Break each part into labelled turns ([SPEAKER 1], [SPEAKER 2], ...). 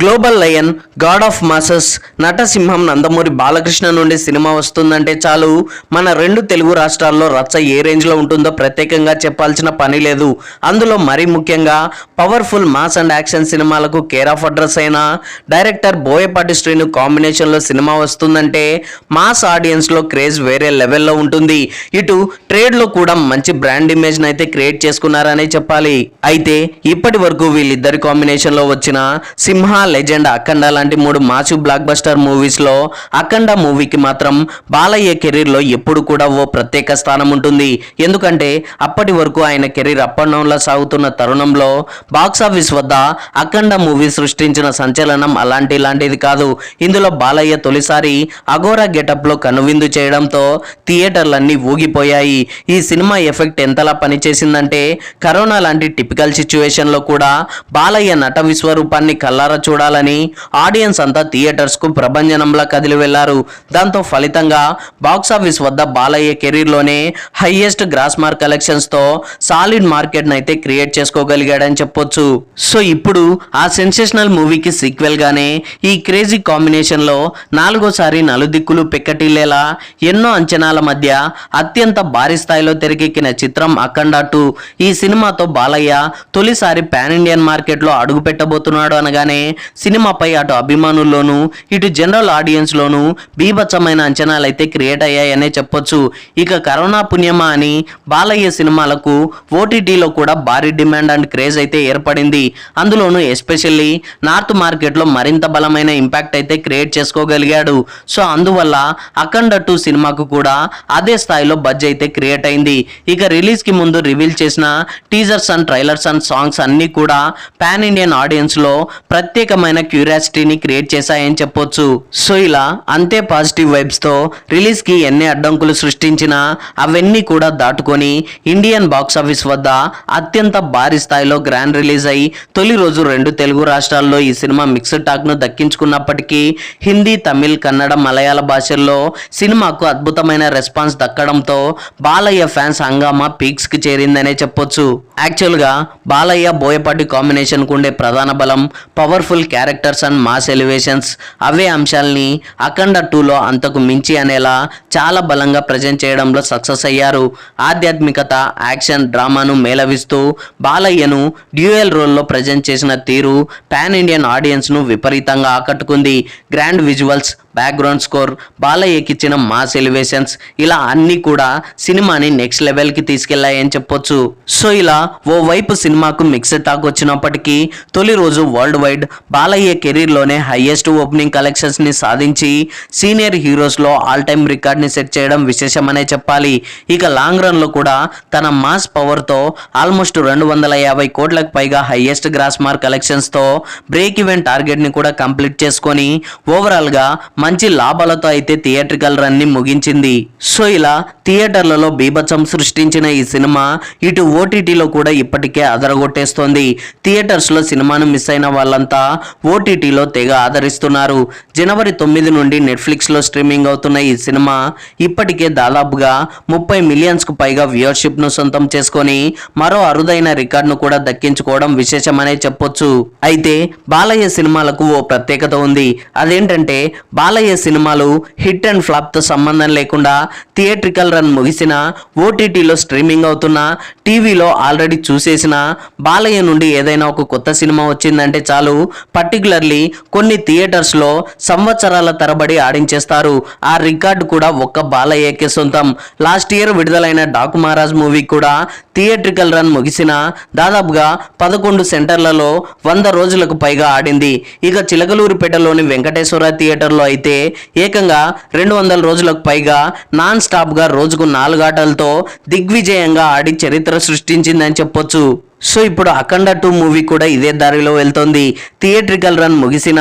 [SPEAKER 1] Global lion god of masses నటసింహం Nandamuri Balakrishna నుండి cinema వస్తుందంటే చాలు మన రెండు తెలుగు రాష్ట్రాల్లో రచ్చ ఏ రేంజ్లో ఉంటుందో ప్రత్యేకంగా చెప్పాల్సిన పని లేదు అందులో మరీ ముఖ్యంగా పవర్ఫుల్ మాస్ అండ్ యాక్షన్ సినిమాలకు కేర్ ఆఫ్ అడ్రస్ అయిన డైరెక్టర్ బోయపాటి శ్రీను కాంబినేషన్లో సినిమా వస్తుందంటే మాస్ ఆడియన్స్లో క్రేజ్ వేరే లెవెల్లో ఉంటుంది ఇటు ట్రేడ్లో కూడా మంచి బ్రాండ్ ఇమేజ్ని అయితే క్రియేట్ చేసుకున్నారనే చెప్పాలి అయితే ఇప్పటి వరకు వీళ్ళిద్దరి కాంబినేషన్లో వచ్చిన సింహ లెజెండ్ అఖండ లాంటి మూడు మాసివ్ బ్లాక్ బస్టర్ మూవీస్ లో అఖండ మూవీకి మాత్రం బాలయ్య కెరీర్ లో ఎప్పుడు కూడా ఓ ప్రత్యేక స్థానం ఉంటుంది ఎందుకంటే అప్పటి వరకు ఆయన కెరీర్ అప్ డౌన్లో సాగుతున్న తరుణంలో బాక్సాఫీస్ వద్ద అఖండ మూవీ సృష్టించిన సంచలనం అలాంటి లాంటిది కాదు ఇందులో బాలయ్య తొలిసారి అఘోరా లో కనువిందు చేయడంతో థియేటర్లన్నీ ఊగిపోయాయి ఈ సినిమా ఎఫెక్ట్ ఎంతలా పనిచేసిందంటే కరోనా లాంటి టిపికల్ లో కూడా బాలయ్య నట విశ్వరూపాన్ని కల్లారా చూడ చూడాలని ఆడియన్స్ అంతా థియేటర్స్కు ప్రభంజనంలా కదిలి వెళ్లారు దాంతో ఫలితంగా బాక్సాఫీస్ వద్ద బాలయ్య కెరీర్లోనే హైయెస్ట్ గ్రాస్ మార్క్ కలెక్షన్స్ తో సాలిడ్ మార్కెట్ అయితే క్రియేట్ చేసుకోగలిగాడని చెప్పొచ్చు సో ఇప్పుడు ఆ సెన్సేషనల్ మూవీకి సీక్వెల్గానే ఈ క్రేజీ కాంబినేషన్లో నాలుగోసారి నలుదిక్కులు పిక్కటిల్లేలా ఎన్నో అంచనాల మధ్య అత్యంత భారీ స్థాయిలో తెరకెక్కిన చిత్రం అఖండ టూ ఈ సినిమాతో బాలయ్య తొలిసారి పాన్ ఇండియన్ మార్కెట్లో అడుగుపెట్టబోతున్నాడు అనగానే సినిమాపై అటు అభిమానుల్లోనూ ఇటు జనరల్ ఆడియన్స్లోనూ బీభత్సమైన అంచనాలైతే క్రియేట్ అయ్యాయనే చెప్పొచ్చు ఇక కరోనా పుణ్యమా అని బాలయ్య సినిమాలకు ఓటీటీలో కూడా భారీ డిమాండ్ అండ్ క్రేజ్ అయితే ఏర్పడింది అందులోనూ ఎస్పెషల్లీ నార్త్ మార్కెట్లో మరింత బలమైన ఇంపాక్ట్ అయితే క్రియేట్ చేసుకోగలిగాడు సో అందువల్ల అఖండ టూ సినిమాకు కూడా అదే స్థాయిలో బజ్ అయితే క్రియేట్ అయింది ఇక రిలీజ్కి ముందు రివీల్ చేసిన teasers and trailers and songs అన్నీ కూడా పాన్ ఇండియన్ ఆడియన్స్లో ప్రత్యేక ప్రత్యేకమైన క్యూరియాసిటీని క్రియేట్ చేశాయని చెప్పొచ్చు సో ఇలా అంతే పాజిటివ్ వైబ్స్తో రిలీజ్కి ఎన్ని అడ్డంకులు సృష్టించినా అవన్నీ కూడా దాటుకొని ఇండియన్ బాక్స్ ఆఫీస్ వద్ద అత్యంత భారీ స్థాయిలో గ్రాండ్ రిలీజ్ అయి తొలి రోజు రెండు తెలుగు రాష్ట్రాల్లో ఈ సినిమా మిక్స్డ్ టాక్ను దక్కించుకున్నప్పటికీ హిందీ తమిళ్ కన్నడ మలయాళ భాషల్లో సినిమాకు అద్భుతమైన రెస్పాన్స్ దక్కడంతో బాలయ్య ఫ్యాన్స్ హంగామా పీక్స్కి చేరిందనే చెప్పొచ్చు యాక్చువల్గా బాలయ్య బోయపాటి కాంబినేషన్కు ఉండే ప్రధాన బలం powerful multiple characters and mass elevations అవే అంశాల్ని అఖండ టూలో అంతకు మించి అనేలా చాలా బలంగా ప్రజెంట్ చేయడంలో సక్సెస్ అయ్యారు ఆధ్యాత్మికత యాక్షన్ డ్రామాను మేళవిస్తూ బాలయ్యను డ్యూయల్ రోల్లో ప్రజెంట్ చేసిన తీరు పాన్ ఇండియన్ ఆడియన్స్ను విపరీతంగా ఆకట్టుకుంది గ్రాండ్ విజువల్స్ బ్యాక్గ్రౌండ్ స్కోర్ బాలయ్యకి ఇచ్చిన మాస్ ఎలివేషన్స్ ఇలా అన్ని కూడా సినిమాని నెక్స్ట్ లెవెల్ కి తీసుకెళ్లాయని చెప్పొచ్చు సో ఇలా ఓ వైపు సినిమాకు మిక్స్డ్ టాక్ వచ్చినప్పటికీ తొలి రోజు వరల్డ్ వైడ్ బాలయ్య కెరీర్లోనే హైయెస్ట్ ఓపెనింగ్ కలెక్షన్స్ ని సాధించి సీనియర్ హీరోస్లో ఆల్ టైమ్ రికార్డ్ని సెట్ చేయడం విశేషమనే చెప్పాలి ఇక లాంగ్ లో కూడా తన మాస్ పవర్తో ఆల్మోస్ట్ రెండు వందల యాభై కోట్లకు పైగా హైయెస్ట్ గ్రాస్ మార్క్ కలెక్షన్స్తో బ్రేక్ ఈవెన్ ని కూడా కంప్లీట్ చేసుకొని ఓవరాల్గా మంచి లాభాలతో అయితే థియేట్రికల్ రన్ ని ముగించింది సో ఇలా థియేటర్లలో బీభత్సం సృష్టించిన ఈ సినిమా ఇటు ఓటీటీలో కూడా ఇప్పటికే అదరగొట్టేస్తోంది థియేటర్స్లో సినిమాను మిస్ అయిన వాళ్ళంతా ఓటీటీలో తెగ ఆదరిస్తున్నారు జనవరి తొమ్మిది నుండి నెట్ఫ్లిక్స్లో స్ట్రీమింగ్ అవుతున్న ఈ సినిమా ఇప్పటికే దాదాపుగా ముప్పై మిలియన్స్ కు పైగా ను సొంతం చేసుకొని మరో అరుదైన రికార్డును కూడా దక్కించుకోవడం విశేషమనే చెప్పొచ్చు అయితే బాలయ్య సినిమాలకు ఓ ప్రత్యేకత ఉంది అదేంటంటే బాల బాలయ్య సినిమాలు హిట్ అండ్ ఫ్లాప్తో సంబంధం లేకుండా థియేట్రికల్ రన్ ముగిసిన ఓటీటీలో స్ట్రీమింగ్ అవుతున్న టీవీలో ఆల్రెడీ చూసేసిన బాలయ్య నుండి ఏదైనా ఒక కొత్త సినిమా వచ్చిందంటే చాలు పర్టికులర్లీ కొన్ని థియేటర్స్లో సంవత్సరాల తరబడి ఆడించేస్తారు ఆ రికార్డు కూడా ఒక్క బాలయ్యకే సొంతం లాస్ట్ ఇయర్ విడుదలైన డాక్ మహారాజ్ మూవీ కూడా థియేట్రికల్ రన్ ముగిసిన దాదాపుగా పదకొండు సెంటర్లలో వంద రోజులకు పైగా ఆడింది ఇక చిలకలూరుపేటలోని వెంకటేశ్వర థియేటర్లో అయితే అయితే ఏకంగా రెండు వందల రోజులకు పైగా నాన్ స్టాప్గా రోజుకు నాలుగు ఆటలతో దిగ్విజయంగా ఆడి చరిత్ర సృష్టించిందని చెప్పొచ్చు సో ఇప్పుడు అఖండ టూ మూవీ కూడా ఇదే దారిలో వెళ్తోంది థియేట్రికల్ రన్ ముగిసిన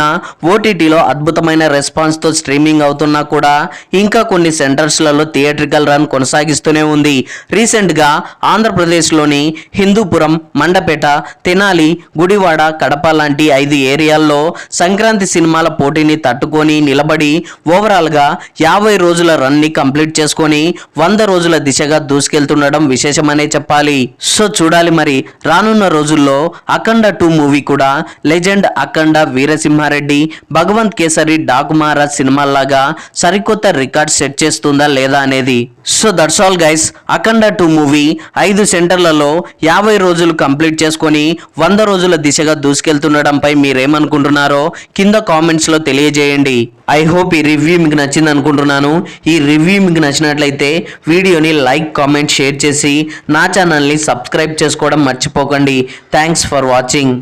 [SPEAKER 1] ఓటీటీలో అద్భుతమైన రెస్పాన్స్తో స్ట్రీమింగ్ అవుతున్నా కూడా ఇంకా కొన్ని సెంటర్స్లలో థియేట్రికల్ రన్ కొనసాగిస్తూనే ఉంది రీసెంట్గా ఆంధ్రప్రదేశ్లోని హిందూపురం మండపేట తెనాలి గుడివాడ కడప లాంటి ఐదు ఏరియాల్లో సంక్రాంతి సినిమాల పోటీని తట్టుకొని నిలబడి ఓవరాల్గా యాభై రోజుల రన్ని కంప్లీట్ చేసుకొని వంద రోజుల దిశగా దూసుకెళ్తుండడం విశేషమనే చెప్పాలి సో చూడాలి మరి రానున్న రోజుల్లో అఖండ టూ మూవీ కూడా లెజెండ్ అఖండ వీరసింహారెడ్డి భగవంత్ కేసరి డాక్ మహారాజ్ సినిమాల్లాగా సరికొత్త రికార్డ్ సెట్ చేస్తుందా లేదా అనేది so that's all guys Akhanda two movie ఐదు సెంటర్లలో యాభై రోజులు కంప్లీట్ చేసుకొని వంద రోజుల దిశగా దూసుకెళ్తుండడంపై మీరేమనుకుంటున్నారో కింద కామెంట్స్లో తెలియజేయండి ఐ హోప్ ఈ రివ్యూ మీకు నచ్చింది అనుకుంటున్నాను ఈ రివ్యూ మీకు నచ్చినట్లయితే వీడియోని లైక్ కామెంట్ షేర్ చేసి నా ఛానల్ని సబ్స్క్రైబ్ చేసుకోవడం మర్చిపోకండి థ్యాంక్స్ ఫర్ వాచింగ్